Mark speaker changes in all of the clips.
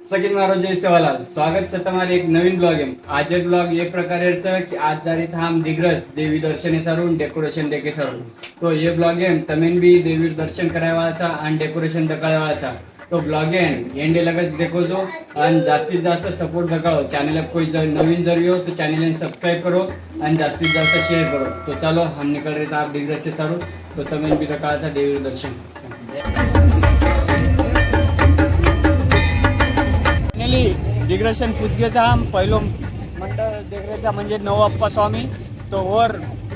Speaker 1: सगळी महाराज जय सेवाला स्वागत सतमारे एक नवीन ब्लॉग आहे. आज हे ब्लॉग एक प्रकारे की आज जारी छान दिग्रज देवी दर्शन सारून डेकोरेशन देखील सारून. तो ये ब्लॉग आहे तमेन बी देवी दर्शन करायचा आणि डेकोरेशन दकाळवायचा तो ब्लॉग आहे एंडे लगेच देखो जो आणि जास्तीत जास्त सपोर्ट दकाळ चॅनेल कोण जर नवीन जर येऊ तर चॅनेल सबस्क्राईब करो आणि जास्तीत जास्त शेअर करो. तो चालो हा निकळ रेचा आप डिग्रजचे सारू तो तमेन बी दकाळचा देवी दर्शन. दर्शन फायनली दिग्रशन पुजगेचा पहिलो मंडळ दिग्रजा म्हणजे नवप्पा स्वामी. तो वर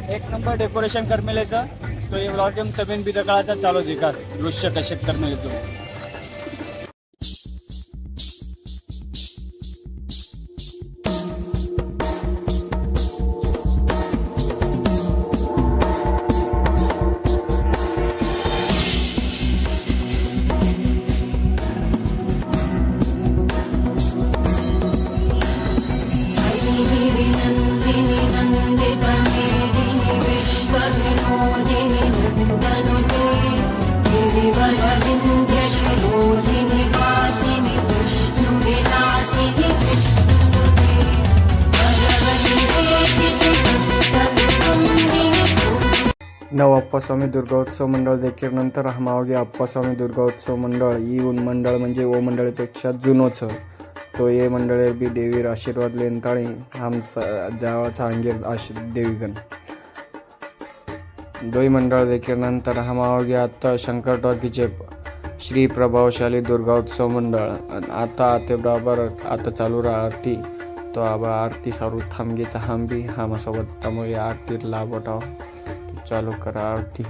Speaker 1: एक नंबर डेकोरेशन करमेलेचं. तो हे ब्लॉगेम तमेन बिदकाळाचा चालू दिकार दृश्य कसे करमेले
Speaker 2: नन्दनुते वासिनि विष्णुविलासिनि
Speaker 3: नवप्पास्वामी दुर्गोत्सव मंडळ देखील नंतर हमावगे अप्पास्वामी दुर्गोत्सव मंडळ ही उन मंडळ म्हणजे ओ मंडळीपेक्षा जुनोच तो ये मंडळे बी देवीर आशीर्वाद लेनताळी आमचा जावाचा अंगीर आश देवीगण. दोई मंडळ देखील नंतर हमावगे आत्ता शंकर टॉकीचे श्री प्रभावशाली दुर्गोत्सव मंडळ. आता आते बरोबर आता चालू राहा आरती. तो आबा आरती सारू थांबगेचा हांबी हामासोबत त्यामुळे आरती लाभ उठाव चालू करा आरती.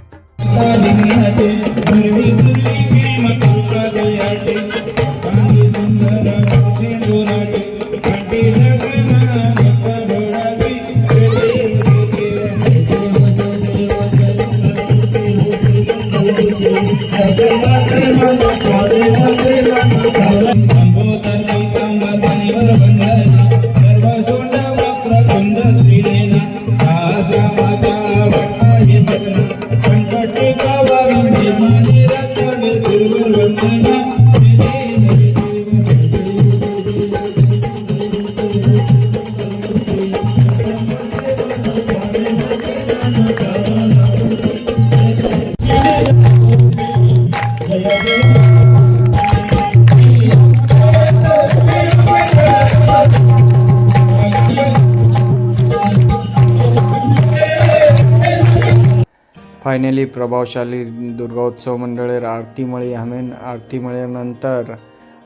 Speaker 3: फायनली प्रभावशाली दुर्गोत्सव मंडळेर आरती मळी हांवें आरती मळ्यानंतर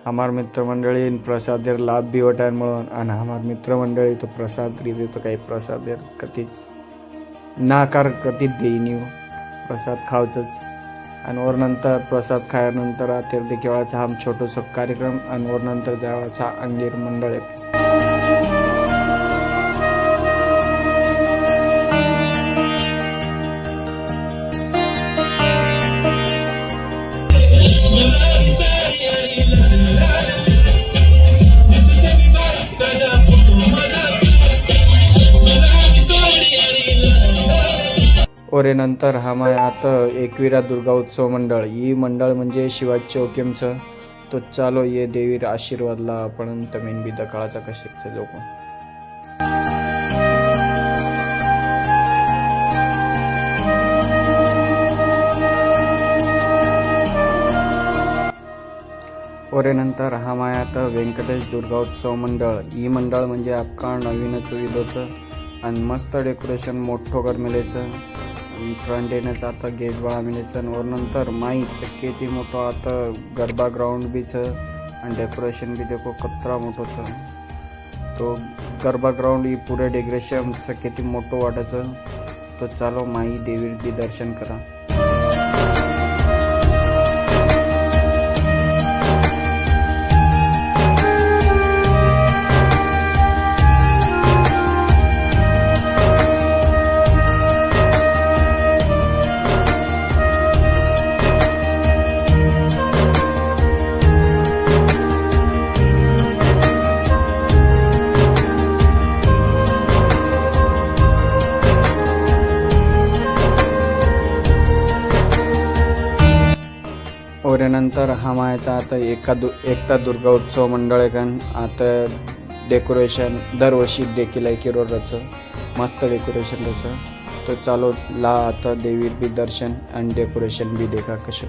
Speaker 3: हमार मित्रमंडळीन प्रसादेर लाभ बी वटायन म्हणून आणि हमार मित्रमंडळी तो प्रसाद रीते तो काही प्रसादेर कधीच नाकार कधीच देईनी प्रसाद खावचंच आणि वर नंतर प्रसाद खायानंतर अतिर्दी केवळाचा हा छोटोसो कार्यक्रम. आणि वर नंतर जावाचा अंगीर मंडळ. ओरे नंतर हा माय एकविरा दुर्गा उत्सव मंडळ. ही मंडळ म्हणजे शिवाजी चौकीमचं. तो चालो ये देवीर आशीर्वादला आपण तमीन बी दकाळाचा कशेच लोक. नंतर हा मायात आता व्यंकटेश दुर्गा उत्सव मंडळ. ही मंडळ म्हणजे आपका नवीनच विधोचं आणि मस्त डेकोरेशन मोठं करमेलेचं. फ्रंट येण्याचं आता गेट बळा मिळायचं वर नंतर माई चक्की ती मोठं आता गरबा ग्राउंड बीच आणि डेकोरेशन बी देखो कतरा छ तो गरबा ग्राउंड ही पुरे डेकोरेशन किती मोठं वाटायचं तो चालो माई देवी बी दर्शन करा. वरेनंतर हा मायाचा आता एका दु एकता दुर्गा उत्सव मंडळान आता डेकोरेशन दरवर्षी देखील आहे किरोराचं मस्त डेकोरेशन त्याचं. तो चालू ला आता देवी बी दर्शन आणि डेकोरेशन बी देखा कशे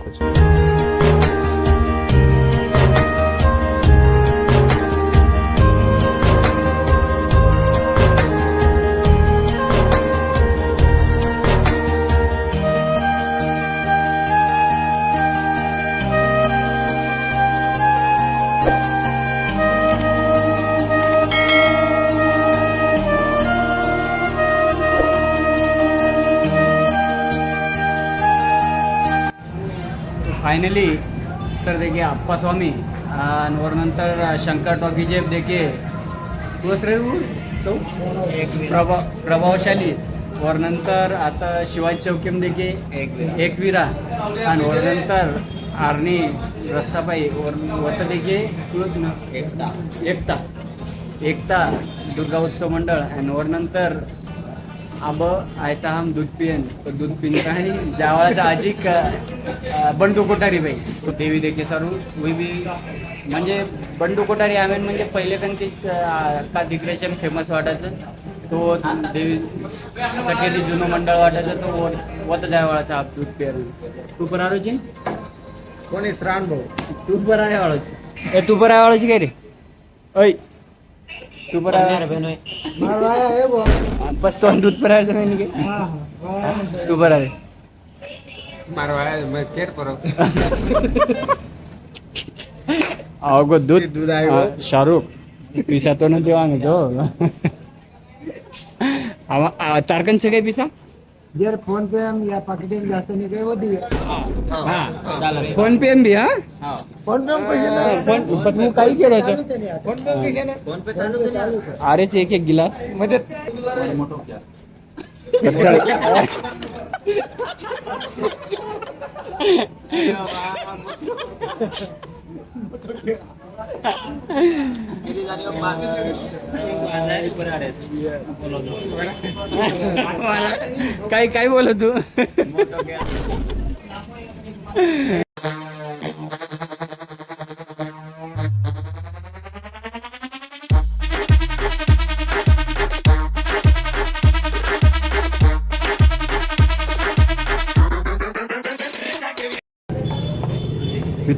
Speaker 1: फायनली तर देखिए अप्पा स्वामी आणि वरनंतर शंकर टॉकी जेब देखिए। रे? चौ? प्रभाव प्रभावशाली. वरनंतर आता शिवाजी चौकीम देखील एकविरा आणि वरनंतर आर्णी रस्तापाई वर वत देखिए एकता. एकता. एकता दुर्गा उत्सव मंडळ. आणि वरनंतर आब आयचा हम दूध पियन तो दूध पिन काही जावळाचा आजिक बंडू कोठारी बाई. तो देवी देखे सरू वी बी म्हणजे बंडू कोठारी आम्ही म्हणजे पहिले कंतीच का डिग्रेशन फेमस वाटायचं. तो देवी सकेली जुनं मंडळ वाटायचं तो वत जायवाळाचा आप दूध पियर तू पण आरोची
Speaker 4: कोणी श्रावण भाऊ.
Speaker 1: तू पण आहे वाळाची. ए तू पण आहे वाळाची काय रे? ऐ. तू पण आहे
Speaker 4: मारवाया आहे भाऊ
Speaker 1: बस तो दूध पण आहे नाही काय
Speaker 4: हा, वाया म्हणतोय.
Speaker 1: तू बरं आहे
Speaker 4: मारवाया केर परत
Speaker 1: अगो दूध
Speaker 4: दूध आहे
Speaker 1: हा,
Speaker 4: गो.
Speaker 1: शाहरुख पिसा तो ना
Speaker 4: जर फोन पे या पाकिटात जास्त नाही काही होती
Speaker 1: फोन पे बी हा?
Speaker 4: फोन पे पैसे नाही.
Speaker 1: फोन पण तू काही केलं.
Speaker 4: फोन पे पैसे नाही. फोन पे.
Speaker 1: अरेच एक एक गिलास.
Speaker 4: म्हणजे
Speaker 1: काय काय बोल तू?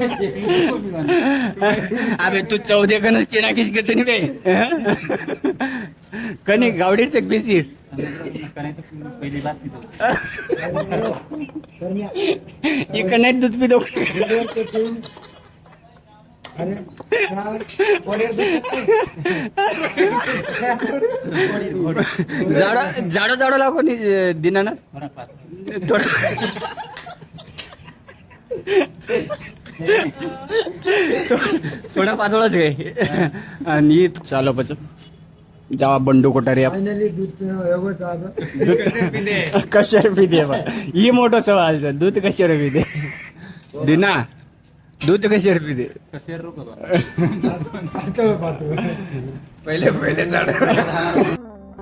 Speaker 1: अबे तू चौदे कनच केना किस गच नाही बे? कने गावडीच बेसी.
Speaker 4: तर मी
Speaker 1: इकडे नाही दूध पितो.
Speaker 4: जाडो जाडो ठेवून- अरे
Speaker 1: लाव कोणी दिना ना थोडा थोडा पातळच आहे. आणि चालो पच जावा बंडू कोठारी. कशावर पिते बा? ही मोठं सवाल. दूध कशावर पिते? दिना दूध कशावर पिते. पहिले पहिले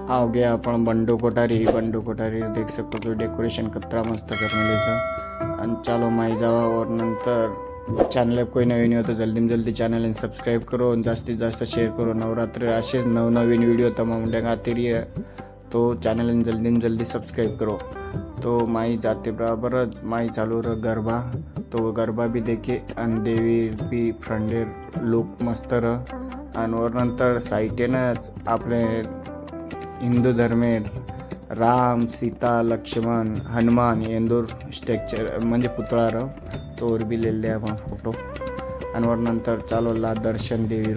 Speaker 1: आओ गया अपन बंडू कोठारी. बंडू कोठारी देख सकतो तो डेकोरेशन कतरा मस्त करमेलेचं आणि चालो माई जावा और नंतर चॅनल कोई नवीन हो तर जल्दी में जल्दी चॅनल सबस्क्राईब करो जास्तीत जास्त शेअर करो. नवरात्र असेच नवनवीन व्हिडिओ तमाम खाती तो चॅनल जल्दी में जल्दी सब्सक्राइब करो. तो माई जाते बराबर माई चालू रह गरबा. तो गरबा भी देखे आणि देवी बी फ्रंडेर लोक मस्त रह. आणि वर नंतर साईटेनच आपले हिंदू धर्मेर राम सीता लक्ष्मण हनुमान येंदूर स्ट्रक्चर म्हणजे पुतळा र तोवर बी लिहिले फोटो. आणि नंतर चालवला दर्शन देवी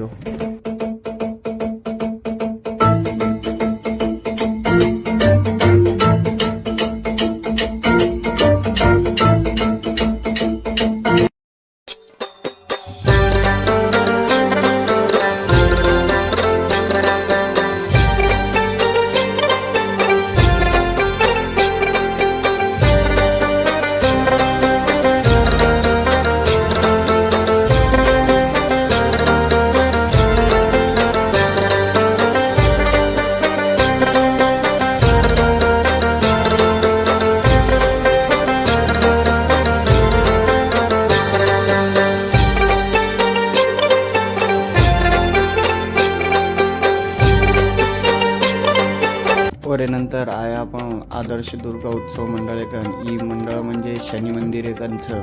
Speaker 1: वरेनंतर
Speaker 3: आया पण आहे आपण आदर्श दुर्गा उत्सव मंडळ एकन ही मंडळ म्हणजे शनी मंदिर एकांचं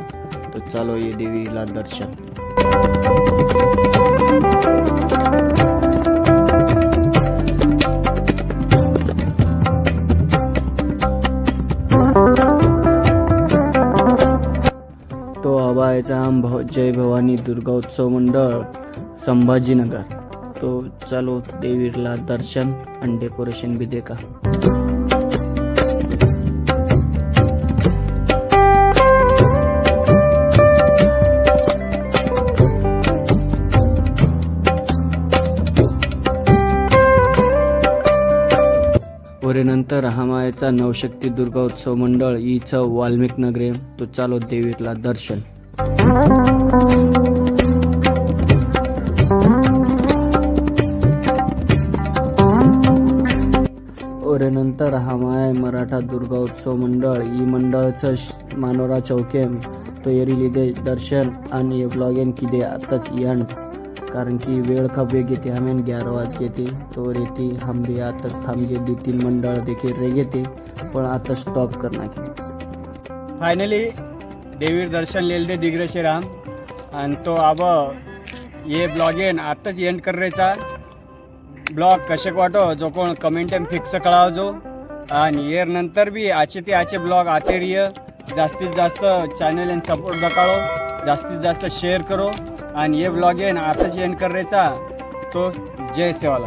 Speaker 3: तर चालो ये देवीला दर्शन. तो अबायचा जय भवानी दुर्गा उत्सव मंडळ संभाजीनगर. तो चालो देवीरला दर्शन आणि डेकोरेशन भी देखा का? नंतर हमायचा नवशक्ती दुर्गा उत्सव मंडळ इचं वाल्मिक नगरे तो चालो देवीरला दर्शन. तर नंतर हमाय मराठा दुर्गा उत्सव मंडळ. ई मंडळचं श- मानोरा चौकेम तो लिदे दर्शन आणि ब्लॉगेन किदे आताच यंड कारण की वेळ खूप वेग येते हमें ग्यारह वाज घेते. तो रेती हम भी आताच थांबगे तीन मंडळ देखील रे घेते. पण आता स्टॉप करणार की
Speaker 1: फायनली देवीर दर्शन लिहिले दे दिग्रशे राम आणि तो आब ये ब्लॉग येन आताच एंड करायचा ब्लॉग कसे वाटो जो कोण कमेंट फिक्स कळावजो आणि येर नंतर बी आचे ते आचे ब्लॉग आते रिय जास्तीत जास्त चॅनल सपोर्ट दकाळो जास्तीत जास्त शेअर करो. आणि ये ब्लॉग येन आताच एंड करायचा. तो जय सेवाला